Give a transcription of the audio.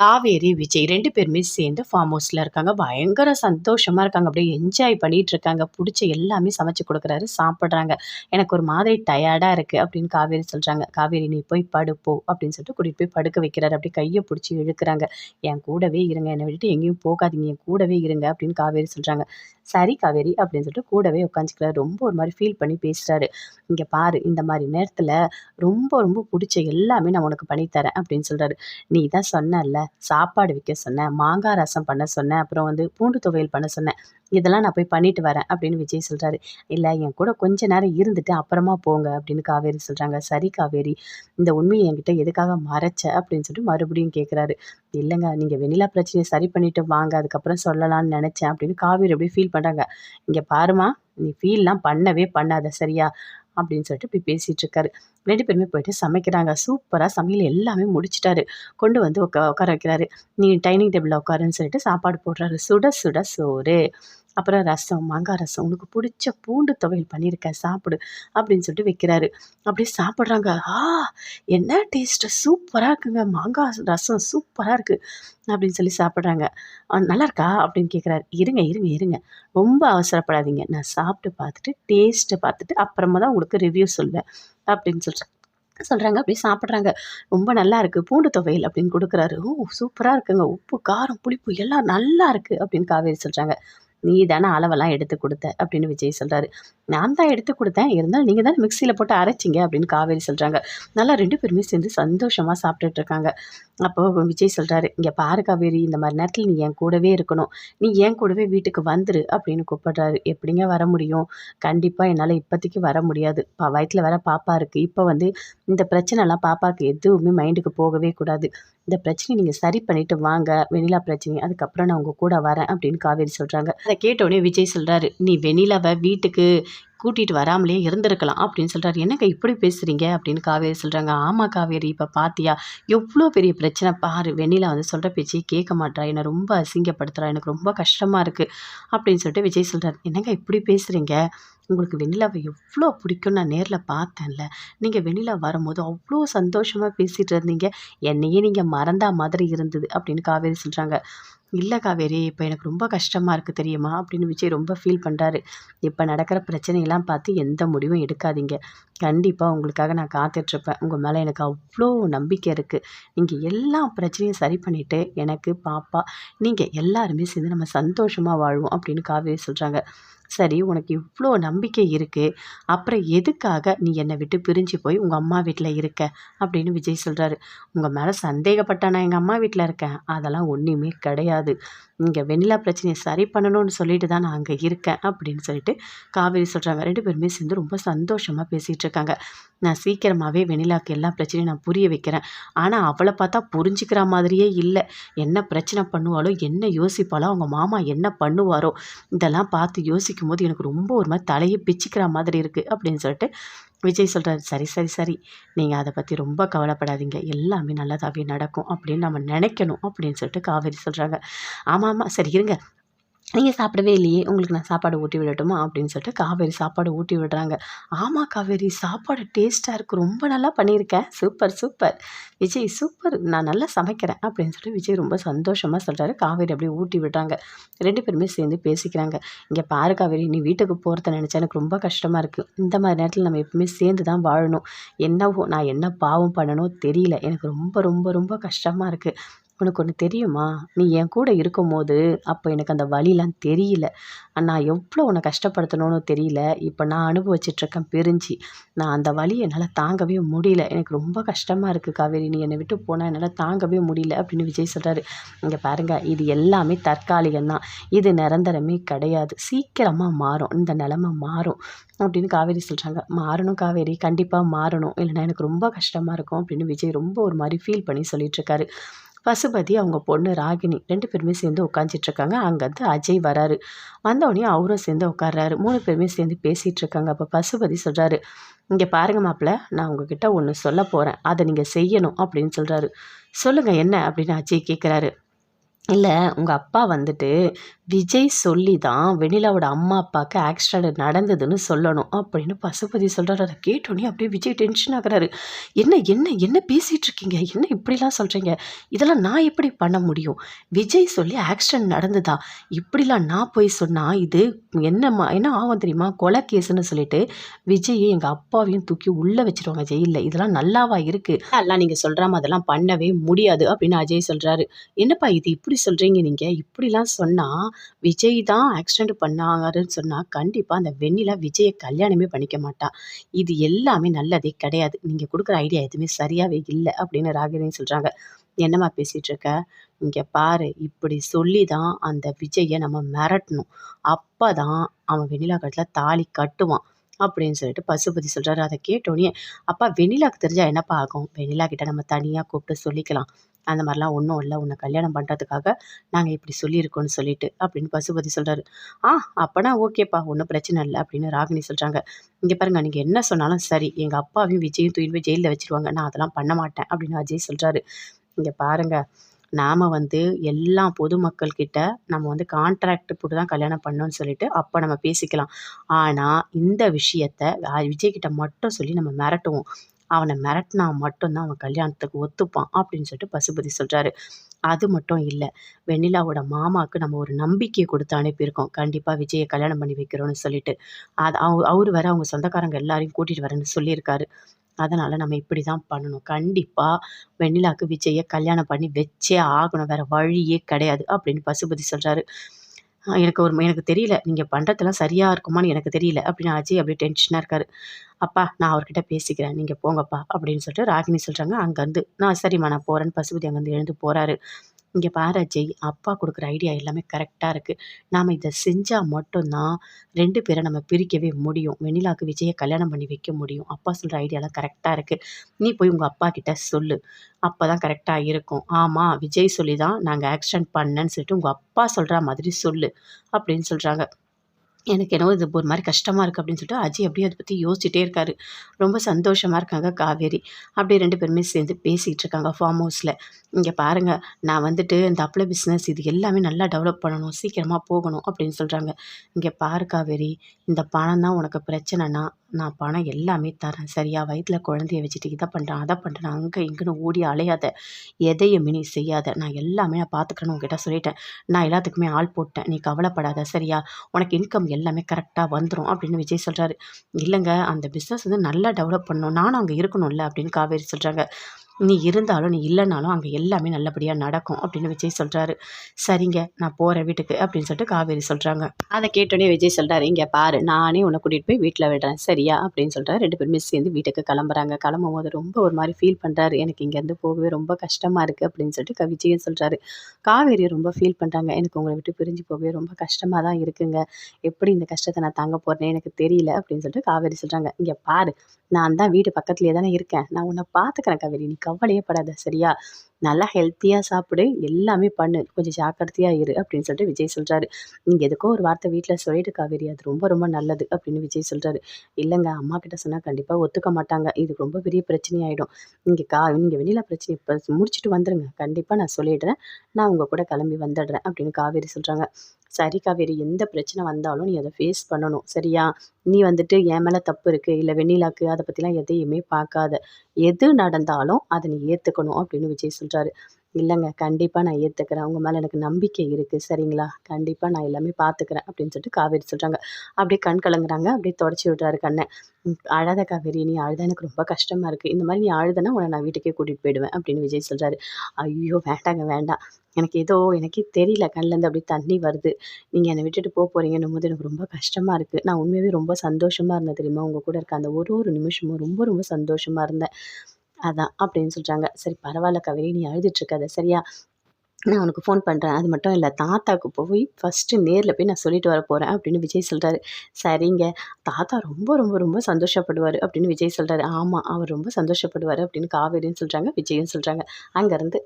காவேரி, விஜய் ரெண்டு பேருமே சேர்ந்து ஃபார்ம் ஹவுஸில் இருக்காங்க. பயங்கர சந்தோஷமாக இருக்காங்க. அப்படியே என்ஜாய் பண்ணிகிட்டு இருக்காங்க. பிடிச்ச எல்லாமே சமைச்சு கொடுக்குறாரு சாப்பிட்றாங்க "எனக்கு ஒரு மாதிரி டயர்டாக இருக்குது அப்படின்னு காவேரி சொல்கிறாங்க "காவேரி நீ போய் படுப்போ அப்படின்னு சொல்லிட்டு கூட்டிகிட்டு போய் படுக்க வைக்கிறாரு. அப்படியே கையை பிடிச்சி இழுக்கிறாங்க "என் கூடவே இருங்க. என்னை விட்டுட்டு எங்கேயும் போகாதீங்க. என் கூடவே இருங்க" அப்படின்னு காவேரி சொல்கிறாங்க "சரி காவேரி" அப்படின்னு சொல்லிட்டு கூடவே உட்காந்துக்கிறாரு. ரொம்ப ஒரு மாதிரி ஃபீல் பண்ணி பேசுகிறாரு இங்கே பாரு, இந்த மாதிரி நேரத்தில் ரொம்ப ரொம்ப பிடிச்ச எல்லாமே நான் உனக்கு பண்ணித்தரேன் அப்படின்னு சொல்கிறாரு "நீ தான் சொன்னல சாப்பாடு வைக்க சொன்னேன் மாங்காய் ரசம் பண்ண சொன்னேன் அப்புறம் வந்து பூண்டு துவையல் பண்ண சொன்னேன் இதெல்லாம் நான் போய் பண்ணிட்டு வரேன்" அப்படின்னு விஜய் சொல்கிறாரு இல்லை என் கூட கொஞ்ச நேரம் இருந்துட்டு அப்புறமா போங்க" அப்படின்னு காவேரி சொல்கிறாங்க "சரி காவேரி, இந்த உண்மையை என்கிட்ட எதுக்காக மறைச்ச?" அப்படின்னு சொல்லிட்டு மறுபடியும் கேட்குறாரு. இல்லைங்க நீங்கள் வெண்ணிலா பிரச்சனையை சரி பண்ணிட்டு வாங்க. அதுக்கப்புறம் சொல்லலாம்னு நினச்சேன் அப்படின்னு காவேரி அப்படியே ஃபீல் பண்ணுறாங்க இங்கே பாரும்மா, நீ ஃபீல்லாம் பண்ணவே பண்ணாத. சரியா?" அப்படின்னு சொல்லிட்டு இப்படி பேசிகிட்டு இருக்காரு. ரெண்டு பேருமே போயிட்டு சமைக்கிறாங்க. சூப்பராக சமையல் எல்லாமே முடிச்சிட்டாரு கொண்டு வந்து உட்கா உட்கார வைக்கிறாரு. "நீ டைனிங் டேபிளில் உட்காருன்னு" சொல்லிட்டு சாப்பாடு போடுறாரு. சுட சுட சோறு, அப்புறம் ரசம், மாங்காய் ரசம். "உனக்கு பிடிச்ச பூண்டு துவையல் பண்ணியிருக்கேன் சாப்பிடு" அப்படின்னு சொல்லிட்டு வைக்கிறாரு. அப்படியே சாப்பிட்றாங்க "ஆ! என்ன டேஸ்ட்டு! சூப்பராக இருக்குங்க. மாங்காய் ரசம் சூப்பராக இருக்குது அப்படின்னு சொல்லி சாப்பிட்றாங்க நல்லா இருக்கா அப்படின்னு கேட்குறாரு. "இருங்க, இருங்க, இருங்க. ரொம்ப அவசரப்படாதீங்க. நான் சாப்பிட்டு பார்த்துட்டு, டேஸ்ட்டை பார்த்துட்டு அப்புறமா தான் உங்களுக்கு ரிவ்யூ சொல்வேன்" அப்படின்னு சொல்கிறேன் சொல்கிறாங்க அப்படியே சாப்பிட்றாங்க "ரொம்ப நல்லா இருக்குது பூண்டு துவையல்" அப்படின்னு கொடுக்குறாரு "ஓ! சூப்பராக இருக்குங்க. உப்பு, காரம், புளிப்பு எல்லாம் நல்லா இருக்குது அப்படின்னு காவேரி சொல்கிறாங்க "நீ தானே அளவெல்லாம் எடுத்து கொடுத்த அப்படின்னு விஜய் சொல்கிறாரு "நான் தான் எடுத்து கொடுத்தேன் இருந்தாலும் நீங்கள் தானே மிக்சியில் போட்டு அரைச்சிங்க அப்படின்னு காவேரி சொல்கிறாங்க நல்லா ரெண்டு பேருமே சேர்ந்து சந்தோஷமாக சாப்பிட்டுட்டு இருக்காங்க. அப்போ விஜய் சொல்கிறாரு இங்கே பாரு காவேரி, இந்த மாதிரி நேரத்தில் நீ என் கூடவே இருக்கணும். நீ என் கூடவே வீட்டுக்கு வந்துரு" அப்படின்னு கூப்பிடுறாரு. "எப்படிங்க வர முடியும்? கண்டிப்பாக என்னால் இப்போதைக்கு வர முடியாது. வயிற்றில் வர பாப்பா இருக்குது இப்போ வந்து இந்த பிரச்சனைலாம் பாப்பாவுக்கு எதுவுமே மைண்டுக்கு போகவே கூடாது. இந்த பிரச்சனையை நீங்கள் சரி பண்ணிட்டு வாங்க. வெண்ணிலா பிரச்சனை அதுக்கப்புறம் நான் உங்கள் கூட வரேன்" அப்படின்னு காவேரி சொல்கிறாங்க அதை கேட்டோடனே விஜய் சொல்கிறாரு "நீ வெனிலாவை வீட்டுக்கு கூட்டிகிட்டு வராமலே இருந்திருக்கலாம்" அப்படின்னு சொல்கிறாரு "என்னங்க இப்படி பேசுகிறீங்க அப்படின்னு காவேரி சொல்கிறாங்க ஆமாம் காவேரி, இப்போ பார்த்தியா? எவ்வளோ பெரிய பிரச்சனை பாரு. வெண்ணிலா வந்து சொல்கிற பேச்சையே கேட்க மாட்றா. என்னை ரொம்ப அசிங்கப்படுத்துறா. எனக்கு ரொம்ப கஷ்டமாக இருக்குது அப்படின்னு சொல்லிட்டு விஜய் சொல்கிறார் "என்னங்க இப்படி பேசுகிறீங்க உங்களுக்கு வெண்ணிலாவை எவ்வளோ பிடிக்கும்னு நான் நேரில் பார்த்தேன்ல. நீங்கள் வெண்ணிலா வரும்போது அவ்வளோ சந்தோஷமாக பேசிட்டு இருந்தீங்க. என்னையே நீங்கள் மறந்தா மாதிரி இருந்தது" அப்படின்னு காவேரி சொல்கிறாங்க இல்லை காவேரி, இப்போ எனக்கு ரொம்ப கஷ்டமாக இருக்குது தெரியுமா?" அப்படின்னு விஜய் ரொம்ப ஃபீல் பண்ணுறாரு இப்போ நடக்கிற பிரச்சனையெல்லாம் பார்த்து எந்த முடிவும் எடுக்காதீங்க. கண்டிப்பாக உங்களுக்காக நான் காத்துட்ருப்பேன். உங்கள் மேலே எனக்கு அவ்வளோ நம்பிக்கை இருக்குது நீங்கள் எல்லா பிரச்சனையும் சரி பண்ணிவிட்டு எனக்கு, பாப்பா, நீங்கள் எல்லாருமே சேர்ந்து நம்ம சந்தோஷமாக வாழ்வோம்" அப்படின்னு காவேரி சொல்கிறாங்க "சரி, உனக்கு இவ்வளோ நம்பிக்கை இருக்கு. அப்புறம் எதுக்காக நீ என்னை விட்டு பிரிஞ்சு போய் உங்க அம்மா வீட்டில் இருக்க?" அப்படின்னு விஜய் சொல்றாரு. "உங்க மேல சந்தேகப்பட்டா நான் எங்க அம்மா வீட்டில் இருக்கேன். அதெல்லாம் ஒண்ணுமே கிடையாது. இங்கே வெண்ணிலா பிரச்சனையை சரி பண்ணணும்னு சொல்லிட்டு தான் நான் அங்கே இருக்கேன்" அப்படின்னு சொல்லிட்டு காவேரி சொல்கிறாங்க ரெண்டு பேருமே சேர்ந்து ரொம்ப சந்தோஷமாக பேசிகிட்டு இருக்காங்க. "நான் சீக்கிரமாகவே வெண்ணிலாக்கு எல்லா பிரச்சனையும் நான் புரிய வைக்கிறேன். ஆனால் அவளை பார்த்தா புரிஞ்சுக்கிற மாதிரியே இல்லை என்ன பிரச்சனை பண்ணுவாளோ, என்ன யோசிப்பாளோ, அவங்க மாமா என்ன பண்ணுவாரோ, இதெல்லாம் பார்த்து யோசிக்கும்போது எனக்கு ரொம்ப ஒரு மாதிரி தலையை பிச்சுக்கிற மாதிரி இருக்குது அப்படின்னு சொல்லிட்டு விஜய் சொல்கிறார் "சரி, சரி, சரி. நீங்கள் அதை பற்றி ரொம்ப கவலைப்படாதீங்க. எல்லாமே நல்லதாகவே நடக்கும் அப்படின்னு நம்ம நினைக்கணும் அப்படின்னு சொல்லிட்டு காவேரி சொல்கிறாங்க ஆமாம் ஆமாம் சரி இருங்க. நீங்கள் சாப்பிடவே இல்லையே. உங்களுக்கு நான் சாப்பாடு ஊட்டி விடட்டுமா?" அப்படின்னு சொல்லிட்டு காவேரி சாப்பாடு ஊட்டி விடுறாங்க. ஆமாம் காவேரி, சாப்பாடு டேஸ்ட்டாக இருக்குது ரொம்ப நல்லா பண்ணியிருக்கேன் சூப்பர், சூப்பர். விஜய் சூப்பர். நான் நல்லா சமைக்கிறேன்" அப்படின்னு சொல்லிட்டு விஜய் ரொம்ப சந்தோஷமாக சொல்கிறாரு காவேரி அப்படியே ஊட்டி விடுறாங்க. ரெண்டு பேருமே சேர்ந்து பேசிக்கிறாங்க. இங்கே பாரு காவேரி, நீ வீட்டுக்கு போகிறத நினச்சா எனக்கு ரொம்ப கஷ்டமாக இருக்குது இந்த மாதிரி நேரத்தில் நம்ம எப்பவுமே சேர்ந்து தான் வாழணும். என்னவோ நான் என்ன பாவம் பண்ணணும் தெரியல. எனக்கு ரொம்ப ரொம்ப ரொம்ப கஷ்டமாக இருக்குது உனக்கு ஒன்று தெரியுமா? நீ என் கூட இருக்கும்போது, அப்போ எனக்கு அந்த வழிலாம் தெரியல. நான் எவ்வளோ உன்னை கஷ்டப்படுத்தணும்னு தெரியல. இப்போ நான் அனுபவிச்சிட்ருக்கேன் பிரிஞ்சு. நான் அந்த வழியை என்னால் தாங்கவே முடியல. எனக்கு ரொம்ப கஷ்டமாக இருக்குது காவேரி. நீ என்னை விட்டு போனால் என்னால் தாங்கவே முடியல" அப்படின்னு விஜய் சொல்கிறாரு இங்கே பாருங்க, இது எல்லாமே தற்காலிகம் தான். இது நிரந்தரமே கிடையாது. சீக்கிரமாக மாறும். இந்த நிலமை மாறும்" அப்படின்னு காவேரி சொல்கிறாங்க "மாறணும் காவேரி. கண்டிப்பாக மாறணும். இல்லைனா எனக்கு ரொம்ப கஷ்டமாக இருக்கும்" அப்படின்னு விஜய் ரொம்ப ஒரு மாதிரி ஃபீல் பண்ணி சொல்லிட்டு பசுபதி, அவங்க பொண்ணு ராகினி ரெண்டு பேருமே சேர்ந்து உட்காந்துட்டு இருக்காங்க. அங்கருந்து அஜய் வராரு. வந்தவொடனே அவரும் சேர்ந்து உட்காடுறாரு மூணு பேருமே சேர்ந்து பேசிகிட்டு இருக்காங்க. அப்போ பசுபதி சொல்கிறாரு இங்கே பாருங்க மாப்பிள்ள நான் உங்ககிட்ட ஒன்று சொல்ல போகிறேன் அதை நீங்கள் செய்யணும்" அப்படின்னு சொல்கிறாரு சொல்லுங்கள் என்ன?" அப்படின்னு அஜய் கேட்குறாரு. இல்லை உங்கள் அப்பா வந்துட்டு விஜய் சொல்லி தான் வெண்ணிலாவோட அம்மா அப்பாவுக்கு ஆக்சிடென்ட் நடந்ததுன்னு சொல்லணும் அப்படின்னு பசுபதி சொல்கிறாரு அதை கேட்டோன்னே அப்படியே விஜய் டென்ஷன் ஆகிறாரு. என்ன என்ன என்ன பேசிகிட்டு இருக்கீங்க? என்ன இப்படிலாம் சொல்கிறீங்க இதெல்லாம் நான் எப்படி பண்ண முடியும்? விஜய் சொல்லி ஆக்சிடென்ட் நடந்ததா? இப்படிலாம் நான் போய் சொன்னால் இது என்னம்மா என்ன ஆகும் தெரியுமா? கொலை கேஸுன்னு சொல்லிட்டு விஜயை எங்கள் அப்பாவையும் தூக்கி உள்ளே வச்சிருவாங்க ஜெயிலில். இதெல்லாம் நல்லாவா இருக்குது அதெல்லாம் நீங்கள் சொல்கிற அதெல்லாம் பண்ணவே முடியாது அப்படின்னு அஜய் சொல்கிறாரு என்னப்பா இது இப்படி சொல்கிறீங்க நீங்கள் இப்படிலாம் சொன்னால் விஜய் தான் ஆக்சிடெண்ட் பண்ணாங்கன்னு சொன்னால் கண்டிப்பாக அந்த வெண்ணிலா விஜயை கல்யாணமே பண்ணிக்க மாட்டான் இது எல்லாமே நல்லதே கிடையாது. நீங்கள் கொடுக்குற ஐடியா எதுவுமே சரியாகவே இல்லை அப்படின்னு ராகினி சொல்கிறாங்க என்னம்மா பேசிகிட்டு இருக்க? இங்கே பாரு இப்படி சொல்லி தான் அந்த விஜயை நம்ம மிரட்டணும். அப்போ தான் அவன் வெண்ணிலா கட்டில் தாலி கட்டுவான் அப்படின்னு சொல்லிட்டு பசுபதி சொல்கிறாரு அதை கேட்டோன்னே அப்பா வெண்ணிலாக்கு தெரிஞ்சால் என்னப்பா ஆகும்? வெண்ணிலா கிட்ட நம்ம தனியாக கூப்பிட்டு சொல்லிக்கலாம். அந்த மாதிரிலாம் ஒன்றும் இல்லை. உன்னை கல்யாணம் பண்ணுறதுக்காக நாங்கள் இப்படி சொல்லியிருக்கோன்னு சொல்லிட்டு அப்படின்னு பசுபதி சொல்கிறாரு ஆ அப்போனா ஓகேப்பா ஒன்றும் பிரச்சனை இல்லை அப்படின்னு ராகினி சொல்கிறாங்க இங்கே பாருங்கள் நீங்கள் என்ன சொன்னாலும் சரி எங்கள் அப்பாவையும் விஜயும் தூயின்னு போய் ஜெயிலில் வச்சுருவாங்க. நான் அதெல்லாம் பண்ண மாட்டேன் அப்படின்னு அஜய் சொல்கிறாரு இங்கே பாருங்கள் நாம் வந்து எல்லா பொதுமக்கள்கிட்ட நம்ம வந்து கான்ட்ராக்ட் போட்டு தான் கல்யாணம் பண்ணோன்னு சொல்லிட்டு அப்போ நம்ம பேசிக்கலாம். ஆனால் இந்த விஷயத்த விஜய்கிட்ட மட்டும் சொல்லி நம்ம மிரட்டுவோம். அவனை மிரட்டினா மட்டும்தான் அவன் கல்யாணத்துக்கு ஒத்துப்பான் அப்படின்னு சொல்லிட்டு பசுபதி சொல்கிறாரு அது மட்டும் இல்லை வெண்ணிலாவோட மாமாவுக்கு நம்ம ஒரு நம்பிக்கையை கொடுத்து அனுப்பியிருக்கோம். கண்டிப்பாக விஜயை கல்யாணம் பண்ணி வைக்கிறோன்னு சொல்லிட்டு. அது அவ அவர் வேற அவங்க சொந்தக்காரங்க எல்லாரையும் கூட்டிகிட்டு வரேன்னு சொல்லியிருக்காரு. அதனால் நம்ம இப்படி தான் பண்ணணும். கண்டிப்பாக வெண்ணிலாவுக்கு விஜயை கல்யாணம் பண்ணி வச்சே ஆகணும். வேறு வழியே கிடையாது அப்படின்னு பசுபதி சொல்கிறாரு எனக்கு ஒரு எனக்கு தெரியல. நீங்கள் பண்ணுறதெல்லாம் சரியாக இருக்குமான்னு எனக்கு தெரியல. அப்படின்னு அஜய் அப்படியே டென்ஷனாக இருக்கார். அப்பா நான் அவர்கிட்ட பேசிக்கிறேன். நீங்கள் போங்கப்பா. அப்படின்னு சொல்லிட்டு ராகினி சொல்கிறாங்க அங்கேருந்து நான் சரிம்மா நான் போகிறேன்னு பசுபதி அங்கேருந்து எழுந்து போகிறாரு இங்கே பாரு அஜய் அப்பா கொடுக்குற ஐடியா எல்லாமே கரெக்டாக இருக்குது நாம் இதை செஞ்சால் மட்டும்தான் ரெண்டு பேரை நம்ம பிரிக்கவே முடியும். வெண்ணிலாவுக்கு விஜயை கல்யாணம் பண்ணி வைக்க முடியும். அப்பா சொல்கிற ஐடியாலாம் கரெக்டாக இருக்குது நீ போய் உங்கள் அப்பா கிட்ட சொல்லு. அப்போ தான் கரெக்டாக இருக்கும். ஆமாம் விஜய் சொல்லி தான் நாங்கள் ஆக்சிடென்ட் பண்ணேன்னு சொல்லிட்டு உங்கள் அப்பா சொல்கிற மாதிரி சொல்லு அப்படின்னு சொல்கிறாங்க எனக்கு என்னவோ இது ஒரு மாதிரி கஷ்டமாக இருக்குது அப்படின்னு சொல்லிட்டு அஜய் அப்படியே அதை பற்றி யோசிச்சுட்டே இருக்காரு. ரொம்ப சந்தோஷமாக இருக்காங்க காவேரி. அப்படியே ரெண்டு பேருமே சேர்ந்து பேசிகிட்டு இருக்காங்க ஃபார்ம் ஹவுஸில் இங்கே பாருங்கள் நான் வந்துட்டு இந்த அப்ளை பிஸ்னஸ் இது எல்லாமே நல்லா டெவலப் பண்ணணும் சீக்கிரமாக போகணும் அப்படின்னு சொல்கிறாங்க இங்கே பாரு காவேரி இந்த பணம் தான் உனக்கு பிரச்சனைனா நான் பணம் எல்லாமே தரேன் சரியா? வயிற்றில் குழந்தைய வச்சுட்டு இதை பண்ணுறேன் அதை பண்ணுறேன் அங்கே இங்கேன்னு ஓடி அலையாத. எதையுமே நீ செய்யாத. நான் எல்லாமே நான் பார்த்துக்கிறேன்னு உங்ககிட்ட சொல்லிட்டேன். நான் எல்லாத்துக்குமே ஆள் போட்டேன். நீ கவலைப்படாத. சரியா? உனக்கு இன்கம் எல்லாமே கரெக்டாக வந்துடும் அப்படின்னு விஜய் சொல்கிறாரு இல்லைங்க அந்த பிஸ்னஸ் வந்து நல்லா டெவலப் பண்ணணும். நானும் அங்கே இருக்கணும்ல அப்படின்னு காவேரி சொல்கிறாங்க நீ இருந்தாலும் நீ இல்லைனாலும் அங்கே எல்லாமே நல்லபடியாக நடக்கும் அப்படின்னு விஜய் சொல்கிறாரு சரிங்க நான் போகிறேன் வீட்டுக்கு அப்படின்னு சொல்லிட்டு காவேரி சொல்கிறாங்க அதை கேட்டோடனே விஜய் சொல்கிறாரு இங்கே பாரு நானே உன்னை கூட்டிகிட்டு போய் வீட்டில் விடுறேன் சரியா? அப்படின்னு சொல்கிறாரு ரெண்டு பேருமே சேர்ந்து வீட்டுக்கு கிளம்புறாங்க. கிளம்பும் போது ரொம்ப ஒரு மாதிரி ஃபீல் பண்ணுறாரு எனக்கு இங்கேருந்து போகவே ரொம்ப கஷ்டமாக இருக்குது அப்படின்னு சொல்லிட்டு விஜயும் சொல்கிறாரு காவேரி ரொம்ப ஃபீல் பண்ணுறாங்க எனக்கு உங்களை விட்டு பிரிஞ்சு போகவே ரொம்ப கஷ்டமாக தான் இருக்குங்க. எப்படி இந்த கஷ்டத்தை நான் தாங்க போகிறேன்னு எனக்கு தெரியல அப்படின்னு சொல்லிட்டு காவேரி சொல்கிறாங்க இங்கே பாரு நான் தான் வீடு பக்கத்துலேயே தானே இருக்கேன். நான் உன்னை பார்த்துக்கிறேன் காவேரி. நீ கவலையே படாத சரியா? நல்லா ஹெல்த்தியாக சாப்பிடு எல்லாமே பண்ணு. கொஞ்சம் ஜாக்கிரதையாக இரு அப்படின்னு சொல்லிட்டு விஜய் சொல்கிறாரு நீங்கள் எதுக்கோ ஒரு வார்த்தை வீட்டில் சொல்லிட்டு காவேரி அது ரொம்ப ரொம்ப நல்லது அப்படின்னு விஜய் சொல்கிறாரு இல்லைங்க அம்மா கிட்ட சொன்னால் கண்டிப்பாக ஒத்துக்க மாட்டாங்க. இது ரொம்ப பெரிய பிரச்சனையாயிடும். நீங்கள் கா நீங்கள் வெளியில் பிரச்சனை இப்போ முடிச்சுட்டு வந்துடுங்க கண்டிப்பாக நான் சொல்லிடுறேன். நான் உங்கள் கூட கிளம்பி வந்துடுறேன் அப்படின்னு காவேரி சொல்கிறாங்க சரி காவேரி எந்த பிரச்சனை வந்தாலும் நீ அதை ஃபேஸ் பண்ணணும் சரியா? நீ வந்துட்டு என் மேலே தப்பு இருக்குது இல்லை வெண்ணிலாக்கு அதை பற்றிலாம் எதையுமே பார்க்காத. எது நடந்தாலும் அதை நீ ஏற்றுக்கணும் அப்படின்னு விஜய் சொல்கிறாரு இல்லைங்க. கண்டிப்பாக நான் ஏற்றுக்கிறேன் உங்கள் மேலே எனக்கு நம்பிக்கை இருக்குது சரிங்களா? கண்டிப்பாக நான் எல்லாமே பார்த்துக்கிறேன் அப்படின்னு சொல்லிட்டு காவேரி சொல்கிறாங்க அப்படியே கண் கலங்குறாங்க. அப்படியே தொடச்சி விட்றாரு கண்ணை. அழாத காவேரி. நீ அழுத எனக்கு ரொம்ப கஷ்டமாக இருக்குது இந்த மாதிரி நீ அழுதுனா உன்னை நான் வீட்டுக்கே கூட்டிகிட்டு போயிடுவேன். அப்படின்னு விஜய் சொல்கிறாரு ஐயோ வேண்டாங்க வேண்டாம். எனக்கு ஏதோ எனக்கே தெரியல. கண்ணிலேருந்து அப்படியே தண்ணி வருது. நீங்கள் என்னை விட்டுட்டு போக போகிறீங்கன்னும் போது எனக்கு ரொம்ப கஷ்டமாக இருக்குது நான் உண்மையாகவே ரொம்ப சந்தோஷமாக இருந்தேன் தெரியுமா? உங்கள் கூட இருக்க அந்த ஒரு ஒரு நிமிஷமும் ரொம்ப ரொம்ப சந்தோஷமாக இருந்தேன். அதான் அப்படின்னு சொல்கிறாங்க சரி பரவாயில்ல கவிதை நீ அழுதுட்ருக்காத சரியா? நான் உனக்கு ஃபோன் பண்ணுறேன் அது மட்டும் இல்லை தாத்தாவுக்கு போய் ஃபஸ்ட்டு நேரில் போய் நான் சொல்லிட்டு வர போகிறேன் அப்படின்னு விஜய் சொல்கிறாரு சரிங்க. தாத்தா ரொம்ப ரொம்ப ரொம்ப சந்தோஷப்படுவார் அப்படின்னு விஜய் சொல்கிறாரு ஆமாம் அவர் ரொம்ப சந்தோஷப்படுவார் அப்படின்னு காவேரின்னு சொல்கிறாங்க விஜயும் சொல்கிறாங்க அங்கேருந்து